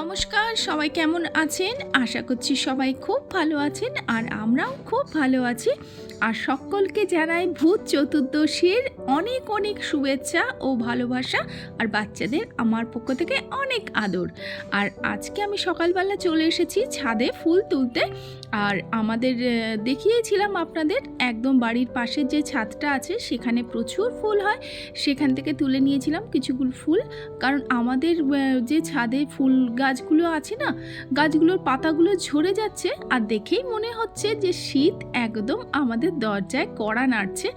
নমস্কার, সবাই কেমন আছেন? আশা করছি সবাই খুব ভালো আছেন আর আমরাও খুব ভালো আছি। আর সকলকে জানাই ভূত চতুর্দশীর অনেক অনেক শুভেচ্ছা ও ভালোবাসা আর বাচ্চাদের আমার পক্ষ থেকে অনেক আদর। আর আজকে আমি সকালবেলা চলে এসেছি ছাদে ফুল তুলতে। আর আমাদের দেখিয়েছিলাম আপনাদের একদম বাড়ির পাশের যে ছাদটা আছে সেখানে প্রচুর ফুল হয়। সেখান থেকে তুলে নিয়েছিলাম কিছুগুলো ফুল। কারণ আমাদের যে ছাদে ফুল গাছগুলো আছে না, গাছগুলোর পাতাগুলো ঝরে যাচ্ছে আর দেখেই মনে হচ্ছে যে শীত একদম আমাদের দরজায় কড়া নাড়ছে।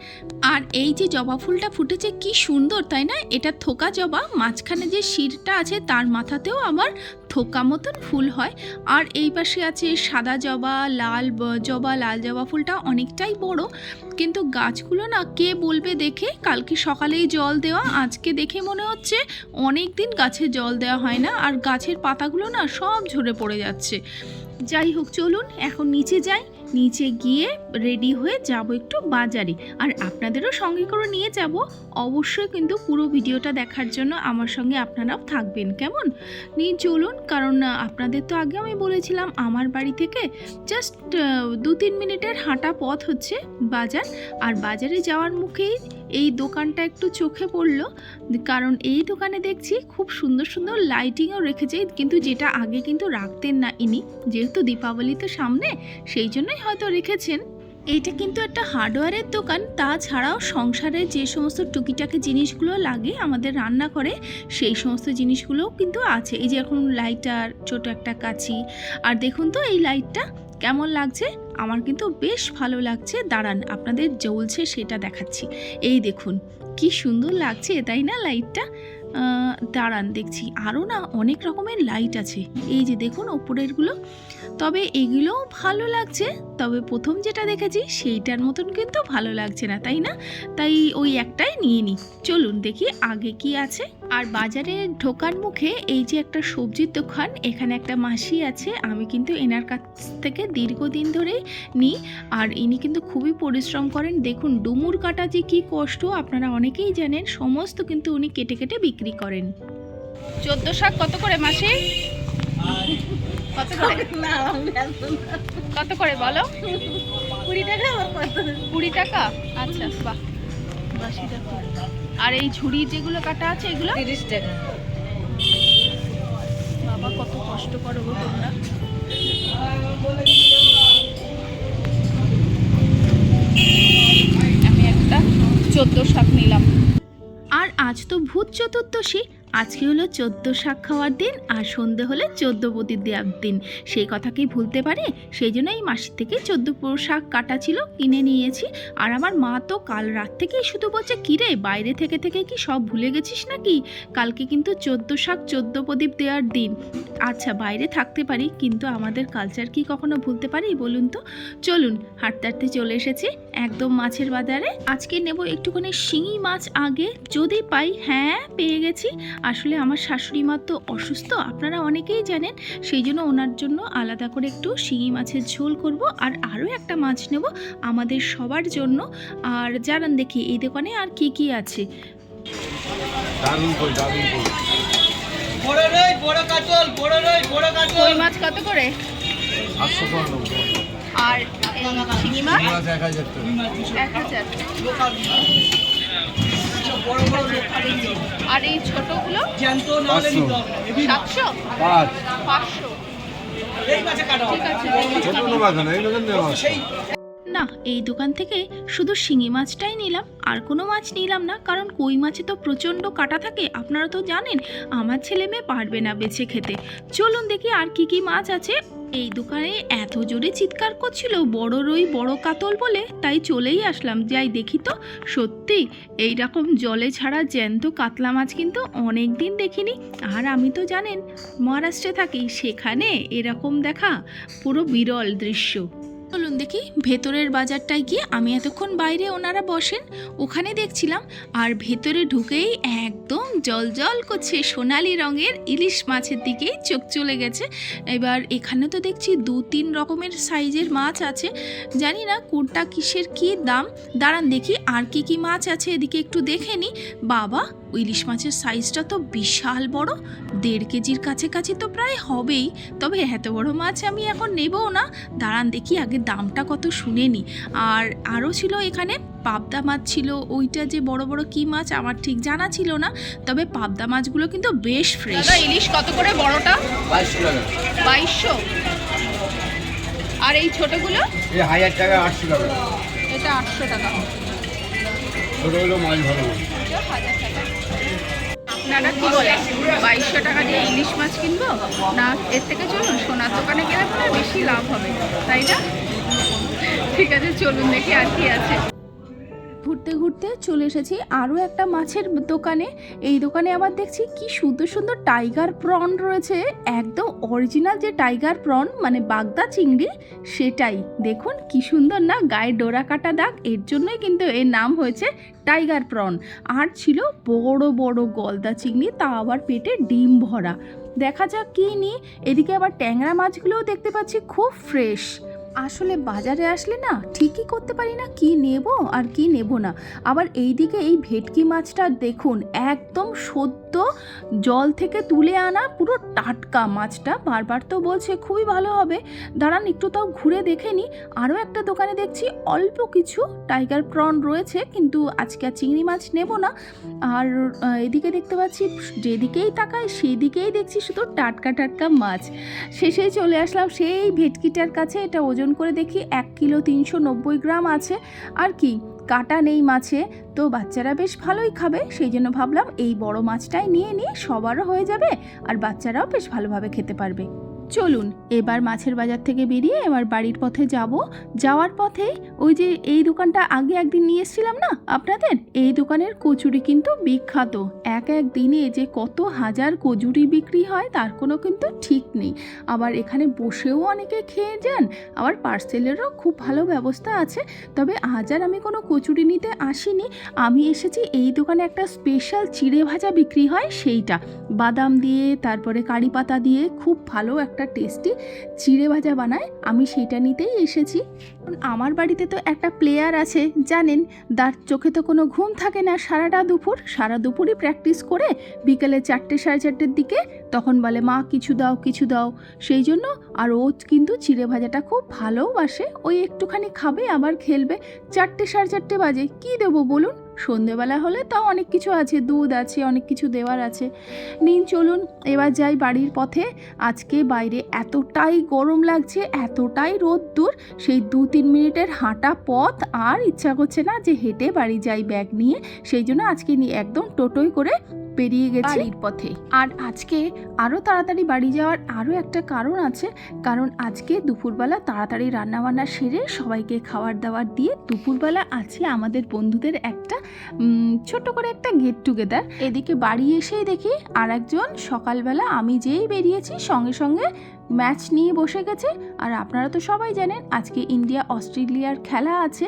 আর এই যে জবা ফুলটা ফুটেছে কি সুন্দর, তাই না? এটা থোকা জবা, মাঝখানে যে শিরটা আছে তার মাথাতেও আবার থোকা মতন ফুল হয়। আর এই পাশে আছে সাদা জবা, লাল জবা লাল জবা ফুলটা অনেকটাই বড়। কিন্তু গাছগুলো না কে বলবে দেখে? কালকে সকালেই জল দেওয়া, আজকে দেখে মনে হচ্ছে অনেক দিন গাছে জল দেওয়া হয় না। আর গাছের পাতাগুলো না সব ঝরে পড়ে যাচ্ছে। যাই হোক, চলুন, এখন নিচে যাই। নিচে গিয়ে রেডি হয়ে যাব একটু বাজারে। আর আপনাদেরও সঙ্গে করে নিয়ে যাব। অবশ্যই কিন্তু পুরো ভিডিওটা দেখার জন্য আমার সঙ্গে আপনারাও থাকবেন, কেমন? নিয়ে চলুন, কারণ আপনাদের তো আগে আমি বলেছিলাম, আমার বাড়ি থেকে জাস্ট দু তিন মিনিটের হাঁটা পথ হচ্ছে বাজার। আর বাজারে যাওয়ার মুখেই এই দোকানটা একটু চোখে পড়ল, কারণ এই দোকানে দেখছি খুব সুন্দর সুন্দর লাইটিংও রেখেছে, কিন্তু যেটা আগে কিন্তু রাখতেন না ইনি, যেহেতু দীপাবলি তো সামনে, সেই জন্যই হয়তো রেখেছেন। এইটা কিন্তু একটা হার্ডওয়্যারের দোকান, তাছাড়াও সংসারে যে সমস্ত টুকিটাকি জিনিসগুলো লাগে, আমাদের রান্না করে, সেই সমস্ত জিনিসগুলোও কিন্তু আছে। এই যে এখন লাইটার ছোট একটা কাছি আর দেখুন তো এই লাইটটা কেমন লাগছে? আমার কিন্তু বেশ ভালো লাগছে। দাঁড়ান, আপনাদের জ্বলছে সেটা দেখাচ্ছি। এই দেখুন, কি সুন্দর লাগছে, তাই না লাইটটা? দাঁড়ান, দেখছি আরও না অনেক রকমের লাইট আছে। এই যে দেখুন ওপরেরগুলো। তবে এগুলোও ভালো লাগছে। তবে প্রথম যেটা দেখেছি, সেইটার মতন কিন্তু ভালো লাগছে না, তাই না? তাই ওই একটাই নিয়ে নিই চলুন দেখি আগে কি আছে। আর বাজারে ঢোকার মুখে এই যে একটা সবজির দোকান এখানে একটা মাসি আছে আমি কিন্তু এনার কাছ থেকে দীর্ঘদিন ধরেই নিই আর ইনি কিন্তু খুবই পরিশ্রম করেন। দেখুন ডুমুর কাটা যে কি কষ্ট আপনারা অনেকেই জানেন সমস্ত কিন্তু উনি কেটে কেটে বিক্রি করেন। চোদ্দ শাক কত করে মাসে? কত করে? কত করে বলো? কুড়ি টাকা কুড়ি টাকা? আচ্ছা বাহ। বাসি টাকা আর এই ঝুড়ি যেগুলো কাটা আছে এগুলো? তিরিশ টাকা। বাবা কত কষ্ট করো গো তোমরা। আমি একটা চোদ্দ শাক নিলাম। আর আজ তো ভূত চতুর্দশী আজকে হলো চোদ্দ শাক খাওয়ার দিন আর সন্ধে হলে চোদ্দ পতির দেওয়ার দিন। সেই কথা কি ভুলতে পারে? সেই জন্য এই মাসের থেকে চোদ্দ শাক কাটা ছিল, কিনে নিয়েছি। আর আমার মা তো কাল রাত থেকেই শুধু বলছে কিরে বাইরে থেকে থেকে কি সব ভুলে গেছিস নাকি? কালকে কিন্তু চোদ্দ শাক, চোদ্দ প্রদীপ দেওয়ার দিন। আচ্ছা বাইরে থাকতে পারি, কিন্তু আমাদের কালচার কি কখনো ভুলতে পারি বলুন তো? চলুন, হাঁটতে হাঁটতে চলে এসেছি। একদম মাছের বাজারে। আজকে নেব একটুখানি শিঙি মাছ আগে। যদি পাই হ্যাঁ পেয়ে গেছি। আসলে আমার শাশুড়ি মা তো অসুস্থ আপনারা অনেকেই জানেন। সেই জন্য ওনার জন্য আলাদা করে একটু শিঙি মাছের ঝোল করব আর আরও একটা মাছ নেব আমাদের সবার জন্য। আর জানান দেখি এই দোকানে আর কি কি আছে? দারুণ কই দারুণ কই বড় রই বড় কাতল বড় রই বড় কাতল। কই মাছ কত করে? আর এই শিঙি মাছ এক হাজার আর এই ছোটগুলো। সাতশো? পাঁচশো। ঠিক আছে না, এই দোকান থেকে শুধু শিঙি মাছটাই নিলাম, আর কোনো মাছ নিলাম না, কারণ কই মাছে তো প্রচণ্ড কাটা থাকে, আপনারা তো জানেন, আমার ছেলে মেয়ে পারবে না বেছে খেতে। চলুন দেখি আর কি কি মাছ আছে। এই দোকানে এত জোরে চিৎকার করছিল, বড় রই, বড় কাতল বলে, তাই চলেই আসলাম, যাই দেখি তো, সত্যি এই রকম জলে ছাড়া জ্যান্ত কাতলা মাছ কিন্তু অনেক দিন দেখিনি, আর আমি তো জানেন, মহারাষ্ট্রে থাকি, সেখানে এরকম দেখা, পুরো বিরল দৃশ্য। চলুন দেখি ভেতরের বাজারটায় গিয়ে আমি এতক্ষণ বাইরে ওনারা বসেন। ওখানে দেখছিলাম, আর ভেতরে ঢুকেই একদম জল জল করছে সোনালি রঙের ইলিশ মাছের দিকেই চোখ চলে গেছে। এবার এখানে তো দেখছি দু তিন রকমের সাইজের মাছ আছে। জানি না কোনটা কিসের কি দাম। দাঁড়ান দেখি, আর কি কি মাছ আছে এদিকে একটু দেখে নি। বাবা ইলিশ মাছের সাইজটা তো বিশাল বড় দেড় কেজির কাছাকাছি তো প্রায় হবেই। তবে এত বড় মাছ আমি এখন নেবও না। দাঁড়ান দেখি আগে দামটা কত শুনে নি। আর আরও ছিল এখানে পাবদা মাছ ছিল ওইটা যে বড় বড় কি মাছ আমার ঠিক জানা ছিল না। তবে পাবদা মাছগুলো কিন্তু বেশ ফ্রেশ ইলিশ কত করে বড়টা? বাইশশো টাকা। বাইশশো? আর এই ছোটগুলো? হাজার টাকা আটশো টাকা। এটা আটশো টাকা। ছোটো হলেও মাছ ভালো আপনারা বাইশশো টাকা দিয়ে ইলিশ মাছ কিনবো? না, এর থেকে চলুন সোনার দোকানে পরে বেশি লাভ হবে। তাই না? ঠিক আছে, চলুন দেখি আর কি আছে। ঘুরতে ঘুরতে চলে এসেছি আরও একটা মাছের দোকানে। এই দোকানে আবার দেখছি কি সুন্দর সুন্দর টাইগার প্রন রয়েছে। একদম অরিজিনাল যে টাইগার প্রন মানে বাগদা চিংড়ি, সেটাই। দেখুন কি সুন্দর না, গায়ে ডোরা কাটা দাগ, এর জন্যই কিন্তু এর নাম হয়েছে টাইগার প্রন। আর ছিল বড় বড় গলদা চিংড়ি, তা আবার পেটে ডিম ভরা। দেখা যাক কী নি এদিকে আবার ট্যাংরা মাছগুলোও দেখতে পাচ্ছি, খুব ফ্রেশ। আসলে বাজারে আসলে না ঠিকই করতে পারি না, কি নেব আর কি নেব না। আবার এই দিকে এই ভেটকি মাছটা দেখুন, একদম সদ্য জল থেকে তুলে আনা পুরো টাটকা মাছটা। বারবার তো বলছে খুবই ভালো হবে। দাঁড়ান, একটু তাও ঘুরে দেখে নি। আরও একটা দোকানে দেখছি অল্প কিছু টাইগার প্রন রয়েছে, কিন্তু আজকে আর চিংড়ি মাছ নেব না। আর এদিকে দেখতে পাচ্ছি যেদিকেই তাকাই সেদিকেই দেখছি শুধু টাটকা টাটকা মাছ। শেষেই চলে আসলাম সেই ভেটকিটার কাছে, এটা ওজন করে দেখি এক কিলো তিনশো নব্বই গ্রাম আছে। আর কি, কাটা নেই মাছে। তো বাচ্চারা বেশ ভালোই খাবে, সেই জন্য ভাবলাম এই বড় মাছটাই নিয়ে নিয়ে সবারও হয়ে যাবে, আর বাচ্চারাও বেশ ভালোভাবে খেতে পারবে। চলুন, এবার মাছের বাজার থেকে বেরিয়ে এবার বাড়ির পথে যাব। যাওয়ার পথে ওই যে এই দোকানটা আগে একদিন নিয়ে এসেছিলাম না আপনাদের? এই দোকানের কচুরি কিন্তু বিখ্যাত। এক এক দিনে যে কত হাজার কচুরি বিক্রি হয় তার কোনো কিন্তু ঠিক নেই। আবার এখানে বসেও অনেকে খেয়ে যান, আবার পার্সেলেরও খুব ভালো ব্যবস্থা আছে। তবে আজ আর আমি কোনো কচুরি নিতে আসিনি। আমি এসেছি এই দোকানে একটা স্পেশাল চিড়ে ভাজা বিক্রি হয় সেইটা। বাদাম দিয়ে, তারপরে কারি পাতা দিয়ে, খুব ভালো একটা টেস্টি চিড়ে ভাজা বানায়। আমি সেইটা নিতেই এসেছি। আমার বাড়িতে তো একটা প্লেয়ার আছে, জানেন? তার চোখে তো কোনো ঘুম থাকে না সারাটা দুপুর। সারা দুপুরই প্র্যাকটিস করে বিকেলে চারটে সাড়ে চারটের দিকে তখন বলে, মা, কিছু দাও কিছু দাও। সেই জন্য আর ও কিন্তু চিড়ে ভাজাটা খুব ভালোবাসে ওই একটুখানি খাবে, আবার খেলবে। চারটে সাড়ে চারটে বাজে। কি দেবো বলুন? সন্ধেবেলা হলে তাও অনেক কিছু আছে, দুধ আছে, অনেক কিছু দেওয়ার আছে। নিন, চলুন, এবার যাই বাড়ির পথে। আজকে বাইরে এতটাই গরম লাগছে, এতটাই রোদ্দুর, সেই দু তিন মিনিটের হাঁটা পথ আর ইচ্ছা করছে না যে হেঁটে বাড়ি যাই ব্যাগ নিয়ে। সেই জন্য আজকে নিয়ে একদম টোটোই করে বেরিয়ে গেছি। বাড়ির পথে। আর আজকে আরও তাড়াতাড়ি বাড়ি যাওয়ার আরও একটা কারণ আছে। কারণ আজকে দুপুরবেলা তাড়াতাড়ি রান্নাবান্না সেরে সবাইকে খাবার দাবার দিয়ে দুপুরবেলা আছে আমাদের বন্ধুদের একটা ছোট করে একটা গেট টুগেদার এদিকে বাড়ি এসেই দেখি আর একজন সকালবেলা আমি যেই বেরিয়েছি সঙ্গে সঙ্গে ম্যাচ নিয়ে বসে গেছে। আর আপনারা তো সবাই জানেন, আজকে ইন্ডিয়া অস্ট্রেলিয়ার খেলা আছে।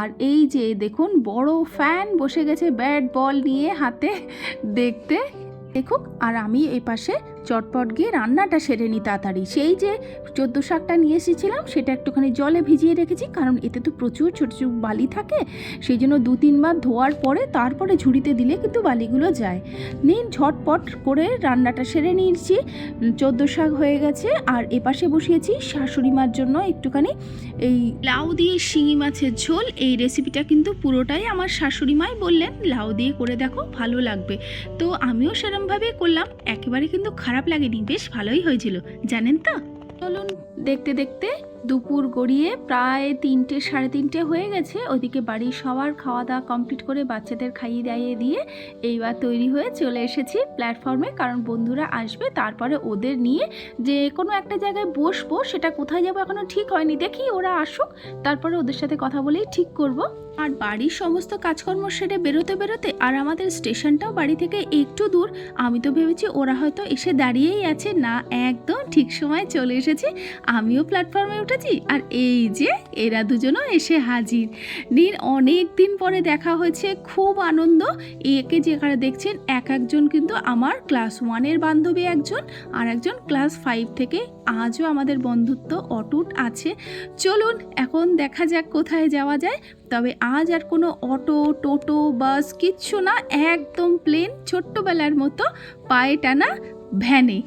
আর এই যে দেখুন, বড় ফ্যান বসে গেছে ব্যাট বল নিয়ে হাতে দেখতে। দেখুক, আর আমি এই পাশে চটপট গিয়ে রান্নাটা সেরে নিই তাড়াতাড়ি। সেই যে চোদ্দ শাকটা নিয়ে এসেছিলাম, সেটা একটুখানি জলে ভিজিয়ে রেখেছি, কারণ এতে তো প্রচুর ছোটো ছোটো বালি থাকে, সেই জন্য দু তিনবার ধোয়ার পরে তারপরে ঝুড়িতে দিলে কিন্তু বালিগুলো যায়। নিন, ঝটপট করে রান্নাটা সেরে নিয়েছি। চোদ্দ শাক হয়ে গেছে, আর এপাশে বসিয়েছি শাশুড়ি মার জন্য একটুখানি এই লাউ দিয়ে শিঙি মাছের ঝোল। এই রেসিপিটা কিন্তু পুরোটাই আমার শাশুড়ি মাই বললেন। লাউ দিয়ে করে দেখো, ভালো লাগবে। তো আমিও সেরমভাবেই করলাম। একেবারে কিন্তু খারাপ লাগেনি, বেশ ভালোই হয়েছিল, জানেন তো? চলুন দেখতে দেখতে দুপুর গড়িয়ে প্রায় তিনটে, সাড়ে তিনটে হয়ে গেছে। ওদিকে বাড়ির সবার খাওয়া দাওয়া কমপ্লিট করে বাচ্চাদের খাইয়ে দাইয়ে দিয়ে এইবার তৈরি হয়ে চলে এসেছি প্ল্যাটফর্মে কারণ বন্ধুরা আসবে, তারপরে ওদের নিয়ে যে কোনো একটা জায়গায় বসবো, সেটা কোথায় যাব এখনও ঠিক হয়নি। দেখি ওরা আসুক, তারপরে ওদের সাথে কথা বলেই ঠিক করব। আর বাড়ির সমস্ত কাজকর্ম সেরে বেরোতে বেরোতে আর আমাদের স্টেশনটাও বাড়ি থেকে একটু দূর, আমি তো ভেবেছি ওরা হয়তো এসে দাঁড়িয়েই আছে। না, একদম ঠিক সময় চলে এসেছে। আমিও প্ল্যাটফর্মে উঠেছি আর এই যে এরা দুজনও এসে হাজির। নিন অনেক দিন পরে দেখা হয়েছে, খুব আনন্দ। একে যেখানে দেখছেন, এক একজন কিন্তু আমার ক্লাস ওয়ানের বান্ধবী একজন আর একজন ক্লাস ফাইভ থেকে। আজও আমাদের বন্ধুত্ব অটুট আছে। চলুন, এখন দেখা যাক কোথায় যাওয়া যায়। তবে আজ আর কোনো অটো, টোটো, বাস কিচ্ছু না, একদম প্লেন ছোট্টবেলার মতো পায়ে টানা ভ্যানে।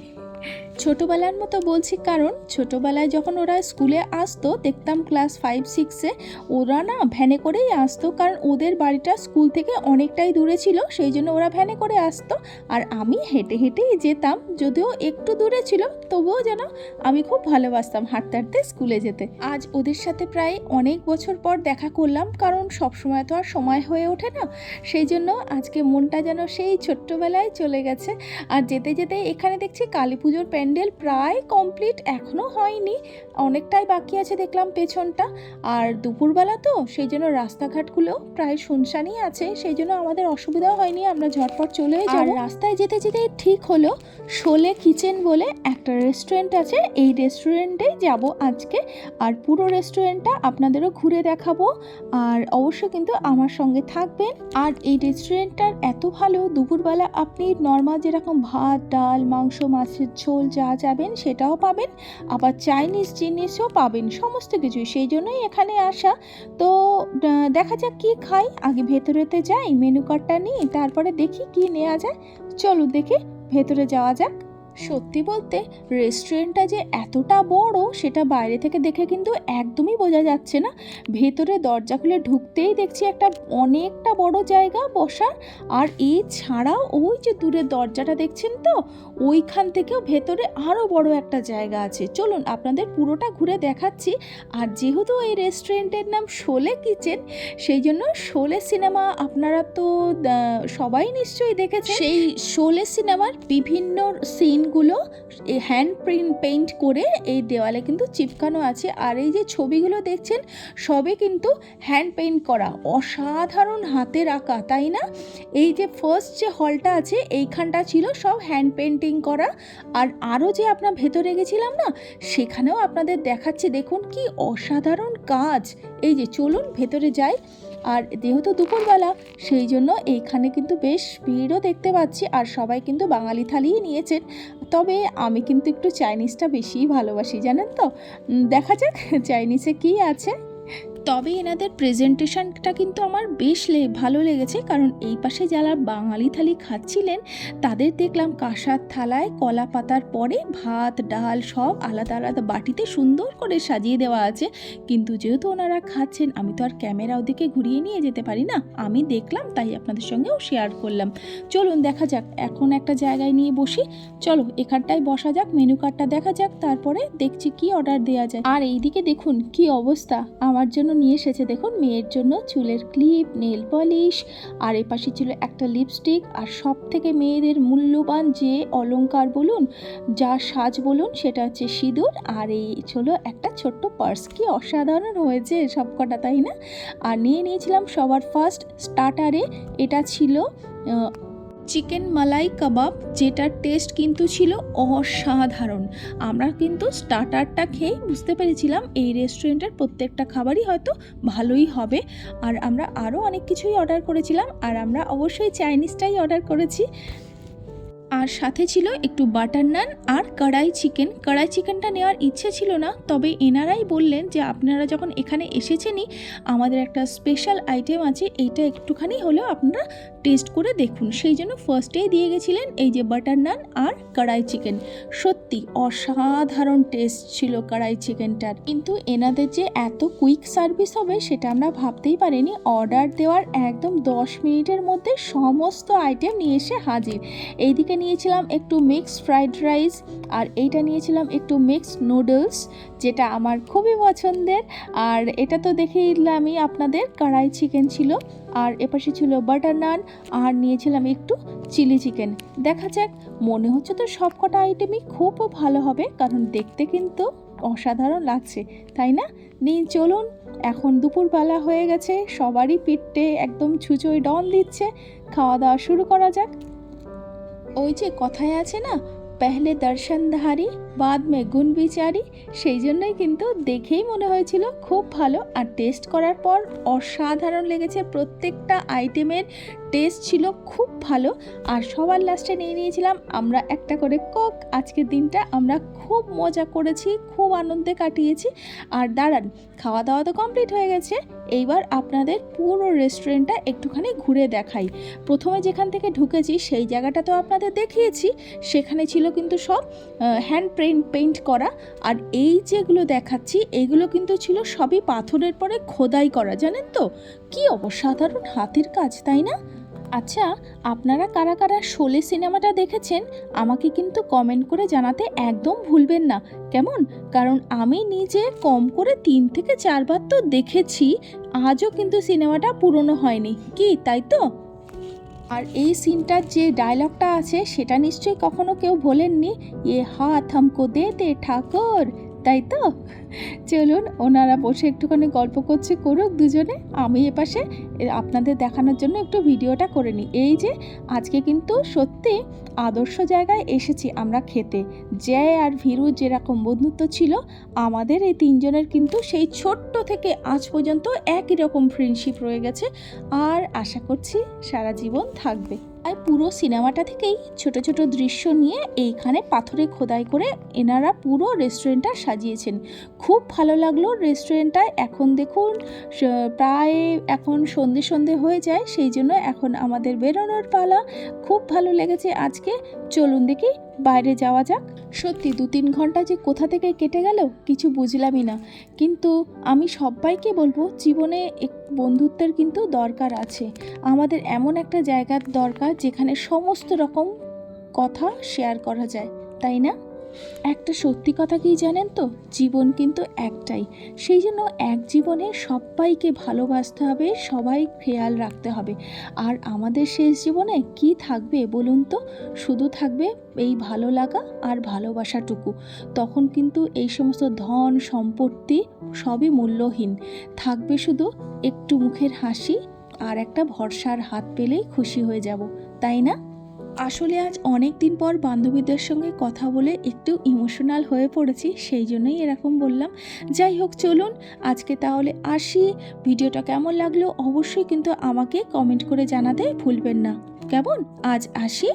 ছোটোবেলার মতো বলছি কারণ ছোটোবেলায় যখন ওরা স্কুলে আসতো, দেখতাম ক্লাস ফাইভ সিক্সে ওরা না ভ্যানে করেই আসতো কারণ ওদের বাড়িটা স্কুল থেকে অনেকটাই দূরে ছিল, সেই জন্য ওরা ভ্যানে করে আসতো। আর আমি হেঁটে হেঁটেই যেতাম, যদিও একটু দূরে ছিল, তবুও যেন আমি খুব ভালোবাসতাম হাঁটতে হাঁটতে স্কুলে যেতে। আজ ওদের সাথে প্রায় অনেক বছর পর দেখা করলাম, কারণ সবসময় তো আর সময় হয়ে ওঠে না, সেই জন্য আজকে মনটা যেন সেই ছোট্টবেলায় চলে গেছে। আর যেতে যেতে এখানে দেখছি কালী পুজোর প্যান্ডেল প্রায় কমপ্লিট এখনও হয়নি, অনেকটাই বাকি আছে দেখলাম পেছনটা। আর দুপুরবেলা তো, সেই জন্য রাস্তাঘাটগুলো প্রায় শুনশানই আছে, সেই জন্য আমাদের অসুবিধাও হয়নি, আমরা ঝটপট চলেই যাব। রাস্তায় যেতে যেতে ঠিক হলো, শোলে কিচেন বলে একটা রেস্টুরেন্ট আছে, এই রেস্টুরেন্টেই যাব আজকে। আর পুরো রেস্টুরেন্টটা আপনাদেরও ঘুরে দেখাবো, আর অবশ্যই কিন্তু আমার সঙ্গে থাকবেন। আর এই রেস্টুরেন্টটার এত ভালো, দুপুরবেলা আপনি নর্মাল যেরকম ভাত, ডাল, মাংস, মাছের ঝোল যা যাবেন সেটাও পাবেন, আবার চাইনিজ জিনিসও পাবেন, সমস্ত কিছুই। সেই জন্যই এখানে আসা। তো দেখা যাক কি খাই। আগে ভেতরেতে যাই মেনু কার্ডটা নিই, তারপরে দেখি কি নেওয়া যায়। চলো দেখি, ভেতরে যাওয়া যাক। সত্যি বলতে রেস্টুরেন্টটা যে এতটা বড়, সেটা বাইরে থেকে দেখে কিন্তু একদমই বোঝা যাচ্ছে না। ভেতরে দরজা খুলে ঢুকতেই দেখছি একটা অনেকটা বড় জায়গা বসার। আর এছাড়াও ওই যে দূরের দরজাটা দেখছেন তো, ওইখান থেকেও ভেতরে আরও বড় একটা জায়গা আছে। চলুন আপনাদের পুরোটা ঘুরে দেখাচ্ছি। আর যেহেতু এই রেস্টুরেন্টের নাম শোলে কিচেন, সেই জন্য শোলে সিনেমা আপনারা তো সবাই নিশ্চয়ই দেখেছেন। সেই শোলে সিনেমার বিভিন্ন সিনগুলো হ্যান্ড প্রিন্ট পেইন্ট করে এই দেওয়ালে কিন্তু চিপকানো আছে। আর এই যে ছবিগুলো দেখছেন সবে কিন্তু হ্যান্ড পেইন্ট করা। অসাধারণ হাতের আঁকা, তাই না? এই যে ফার্স্ট যে হলটা আছে, এইখানটা ছিল সব হ্যান্ড পেন্টিং করা। আর আরও যে আপনার ভেতরে গেছিলাম না, সেখানেও আপনাদের দেখাচ্ছে। দেখুন কি অসাধারণ কাজ। এই যে চলুন, ভেতরে যাই। আর যেহেতু দুপুরবেলা, সেই জন্য এইখানে কিন্তু বেশ ভিড়ও দেখতে পাচ্ছি আর সবাই কিন্তু বাঙালি থালিই নিয়েছেন। তবে আমি কিন্তু একটু চাইনিজটা বেশিই ভালোবাসি, জানেন তো? দেখা যাক, চাইনিজে কী আছে? তবে এনাদের প্রেজেন্টেশনটা কিন্তু আমার বেশ ভালো লেগেছে। কারণ এই পাশে যারা বাঙালি থালি খাচ্ছিলেন, তাদের দেখলাম কাঁসার থালায় কলা পাতার পরে ভাত, ডাল সব আলাদা আলাদা বাটিতে সুন্দর করে সাজিয়ে দেওয়া আছে। কিন্তু যেহেতু ওনারা খাচ্ছেন, আমি তো আর ক্যামেরা ওদিকে ঘুরিয়ে নিয়ে যেতে পারি না। আমি দেখলাম, তাই আপনাদের সঙ্গেও শেয়ার করলাম। চলুন দেখা যাক, এখন একটা জায়গায় নিয়ে বসি। চলো, এখানটায় বসা যাক মেনু কার্ডটা দেখা যাক, তারপরে দেখছি কি অর্ডার দেওয়া যায়। আর এইদিকে দেখুন, কি অবস্থা। আমার জন্য নিয়ে এসেছে দেখুন, মেয়ের জন্য চুলের ক্লিপ নেল পলিশ আর এ পাশে ছিল একটা লিপস্টিক আর সব থেকে মেয়েদের মূল্যবান যে অলংকার বলুন, যা সাজ বলুন, সেটা হচ্ছে সিঁদুর, আর এই ছিল একটা ছোট্ট পার্স কি অসাধারণ হয়েছে সবকটা তাই না? আর নিয়ে নিয়েছিলাম সবার ফার্স্ট স্টার্টারে এটা ছিল চিকেন মালাই কাবাব, যেটার টেস্ট কিন্তু ছিল অসাধারণ। আমরা কিন্তু স্টার্টারটা খেয়েই বুঝতে পেরেছিলাম এই রেস্টুরেন্টের প্রত্যেকটা খাবারই হয়তো ভালোই হবে। আর আমরা আরও অনেক কিছুই অর্ডার করেছিলাম, আর আমরা অবশ্যই চাইনিজটাই অর্ডার করেছি। আর সাথে ছিল একটু বাটার নান আর কড়াই চিকেন। কড়াই চিকেনটা নেওয়ার ইচ্ছে ছিল না, তবে এনারাই বললেন যে আপনারা যখন এখানে এসেছেনই, আমাদের একটা স্পেশাল আইটেম আছে, এইটা একটুখানি হলেও আপনারা টেস্ট করে দেখুন। সেই জন্য ফার্স্টেই দিয়ে গেছিলেন এই যে বাটার নান আর কড়াই চিকেন। সত্যি অসাধারণ টেস্ট ছিল কড়াই চিকেনটার। কিন্তু এনাদের যে এত কুইক সার্ভিস হবে, সেটা আমরা ভাবতেই পারিনি। অর্ডার দেওয়ার একদম দশ মিনিটের মধ্যে সমস্ত আইটেম নিয়ে এসে হাজির। এইদিকে নিয়েছিলাম একটু মিক্স ফ্রাইড রাইস আর এইটা নিয়েছিলাম একটু মিক্সড নুডলস যেটা আমার খুবই পছন্দের। আর এটা তো দেখেইলামই আপনাদের কড়াই চিকেন ছিল, আর এপাশে ছিল বাটার নান আর নিয়েছিলাম একটু চিলি চিকেন দেখা যাক, মনে হচ্ছে তো সব কটা আইটেমই খুব ভালো হবে, কারণ দেখতে কিন্তু অসাধারণ লাগছে, তাই না? নিন, চলুন, এখন দুপুরবেলা হয়ে গেছে, সবারই পিঠে একদম ছুঁচোয় ডন দিচ্ছে। খাওয়া দাওয়া শুরু করা যাক। ওই যে কথায় আছে না পেহলে দর্শনধারী বাদ মে গুণ বিচারি। সেই জন্যই কিন্তু দেখেই মনে হয়েছিল খুব ভালো আর টেস্ট করার পর অসাধারণ লেগেছে। প্রত্যেকটা আইটেমের টেস্ট ছিল খুব ভালো আর সবার লাস্টে নিয়ে নিয়েছিলাম, আমরা একটা করে কোক আজকের দিনটা আমরা খুব মজা করেছি, খুব আনন্দে কাটিয়েছি। আর দাঁড়ান খাওয়া দাওয়া তো কমপ্লিট হয়ে গেছে। এইবার আপনাদের পুরো রেস্টুরেন্টটা একটুখানি ঘুরে দেখাই। প্রথমে যেখান থেকে ঢুকেছি, সেই জায়গাটা তো আপনাদের দেখিয়েছি, সেখানে ছিল কিন্তু সব হ্যান্ড পেইন্ট পেইন্ট করা। আর এই যেগুলো দেখাচ্ছি, এগুলো কিন্তু ছিল সবই পাথরের পরে খোদাই করা, জানেন তো? কি অসাধারণ হাতের কাজ, তাই না? আচ্ছা আপনারা কারা কারা শোলে সিনেমাটা দেখেছেন, আমাকে কিন্তু কমেন্ট করে জানাতে একদম ভুলবেন না। কেমন? কারণ আমি নিজে কম করে তিন থেকে চারবার তো দেখেছি, আজও কিন্তু সিনেমাটা পুরনো হয়নি। কি, তাই তো? আর এই সিনটার যে ডায়লগটা আছে, সেটা নিশ্চয়ই কখনো কেউ ভোলেননি? এ হাত হামকো দে দে ঠাকুর, তাই তো? চলুন ওনারা বসে একটুখানি গল্প করছে করুক দুজনে। আমি এপাশে আপনাদের দেখানোর জন্য একটু ভিডিওটা করে নিই। এই যে, আজকে কিন্তু সত্যি আদর্শ জায়গায় এসেছি আমরা খেতে। জয় আর ভীরু যেরকম বন্ধুত্ব ছিল, আমাদের এই তিনজনের কিন্তু সেই ছোট্ট থেকে আজ পর্যন্ত একই রকম ফ্রেন্ডশিপ রয়ে গেছে। আর আশা করছি সারা জীবন থাকবে। আর পুরো সিনেমাটা থেকেই ছোট ছোট দৃশ্য নিয়ে এইখানে পাথরে খোদাই করে এনারা পুরো রেস্টুরেন্টটা সাজিয়েছেন। খুব ভালো লাগল রেস্টুরেন্টটায়। এখন দেখুন প্রায় এখন সন্ধে সন্ধে হয়ে যায়, সেই জন্য এখন আমাদের বেরোনোর পালা খুব ভালো লেগেছে আজকে। চলুন দেখি বাইরে যাওয়া যাক। সত্যি দু তিন ঘণ্টা যে কোথা থেকে কেটে গেল কিছু বুঝলামই না। কিন্তু আমি সবাইকে বলব, জীবনে এক, বন্ধুত্বের কিন্তু দরকার আছে। আমাদের এমন একটা জায়গার দরকার যেখানে সমস্ত রকম কথা শেয়ার করা যায়, তাই না? একটা সত্যি কথা কি জানেন তো? জীবন কিন্তু একটাই। সেই জন্য এক জীবনে সবাইকে ভালোবাসতে হবে, সবাই খেয়াল রাখতে হবে। আর আমাদের শেষ জীবনে কি থাকবে বলুন তো? শুধু থাকবে এই ভালো লাগা আর ভালোবাসাটুকু। তখন কিন্তু এই সমস্ত ধন, সম্পত্তি সবই মূল্যহীন। থাকবে শুধু একটু মুখের হাসি আর একটা ভরসার হাত পেলেই খুশি হয়ে যাব, তাই না? আসলে আজ অনেক দিন পর বান্ধবীদের সঙ্গে কথা বলে একটু ইমোশনাল হয়ে পড়েছি, সেই জন্যই এরকম বললাম। যাই হোক, চলুন আজকে তাহলে আসি। ভিডিওটা কেমন লাগল অবশ্যই কিন্তু আমাকে কমেন্ট করে জানাতে ভুলবেন না। কেমন? আজ আসি।